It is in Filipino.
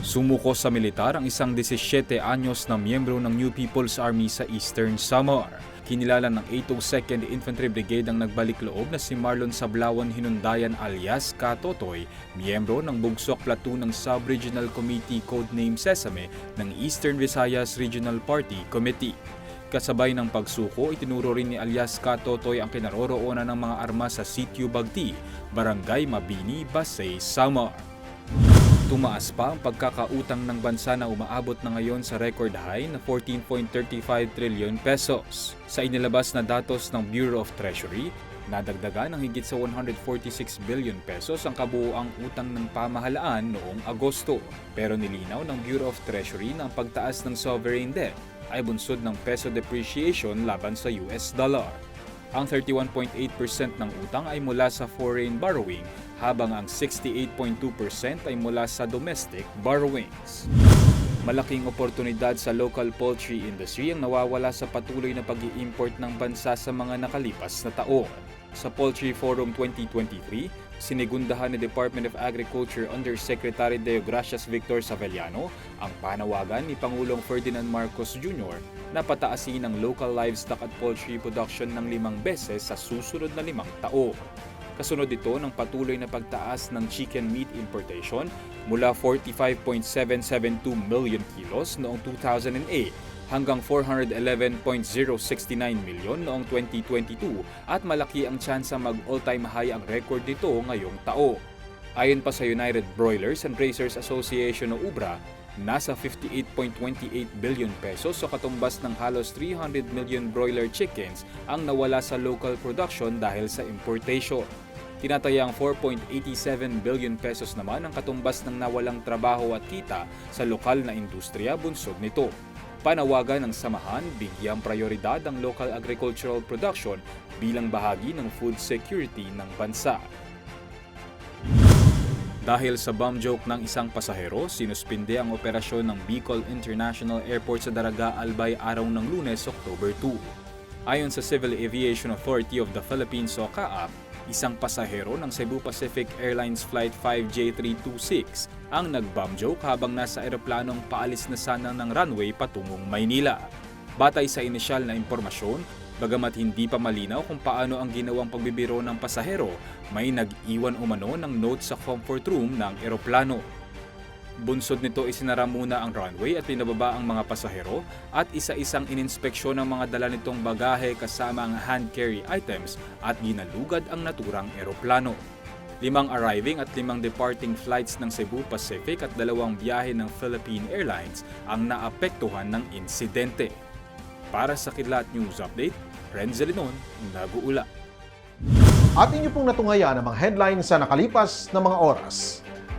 Sumuko sa militar ang isang 17 anyos na miyembro ng New People's Army sa Eastern Samar. Kinilala ng 802nd Infantry Brigade ang nagbalik loob na si Marlon Sablawan Hinundayan alias Katotoy, miyembro ng Bugsok Platoon ng Sub-Regional Committee Codename Sesame ng Eastern Visayas Regional Party Committee. Kasabay ng pagsuko, itinuro rin ni alias Katotoy ang kinaroroonan ng mga armas sa Sitio Bagti, Barangay Mabini, Basay, Samar. Tumaas pa ang pagkakautang ng bansa na umaabot na ngayon sa record high na 14.35 trillion pesos. Sa inilabas na datos ng Bureau of Treasury, nadagdagan ng higit sa 146 billion pesos ang kabuoang utang ng pamahalaan noong Agosto. Pero nilinaw ng Bureau of Treasury na ang pagtaas ng sovereign debt ay bunsod ng peso depreciation laban sa US dollar. Ang 31.8% ng utang ay mula sa foreign borrowing habang ang 68.2% ay mula sa domestic borrowings. Malaking oportunidad sa local poultry industry ang nawawala sa patuloy na pag import ng bansa sa mga nakalipas na taon. Sa Poultry Forum 2023, sinigundahan ni Department of Agriculture Undersecretary Deogracias Victor Savellano ang panawagan ni Pangulong Ferdinand Marcos Jr. na pataasin ang local livestock at poultry production ng limang beses sa susunod na limang taon. Kasunod ito ng patuloy na pagtaas ng chicken meat importation mula 45.772 million kilos noong 2008 hanggang 411.069 milyon noong 2022 at malaki ang tsansa mag all-time high ang record nito ngayong tao. Ayon pa sa United Broilers and Raisers Association o UBRA, nasa 58.28 billion pesos o katumbas ng halos 300 million broiler chickens ang nawala sa local production dahil sa importation. Tinatayang 4.87 billion pesos naman ang katumbas ng nawalang trabaho at kita sa lokal na industriya bunsod nito. Panawagan ng samahan, bigyang prioridad ang local agricultural production bilang bahagi ng food security ng bansa. Dahil sa bomb joke ng isang pasahero, sinuspinde ang operasyon ng Bicol International Airport sa Daraga Albay araw ng lunes, October 2. Ayon sa Civil Aviation Authority of the Philippines o CAAP, isang pasahero ng Cebu Pacific Airlines Flight 5J326 ang nag-bomb joke habang nasa eroplanong paalis na sana ng runway patungong Maynila. Batay sa inisyal na impormasyon, Bagamat hindi pa malinaw kung paano ang ginawang pagbibiro ng pasahero, may nag-iwan umano ng note sa comfort room ng eroplano. Bunsod nito isinara muna ang runway at pinababa ang mga pasahero at isa-isang ininspeksyon ng mga dala nitong bagahe kasama ang hand carry items at ginalugad ang naturang eroplano. Limang arriving at limang departing flights ng Cebu Pacific at dalawang biyahe ng Philippine Airlines ang naapektuhan ng insidente. Para sa Kidlat News Update, Renzel Linon, nag-uula. At inyo pong natungayan ang mga headlines sa nakalipas na mga oras.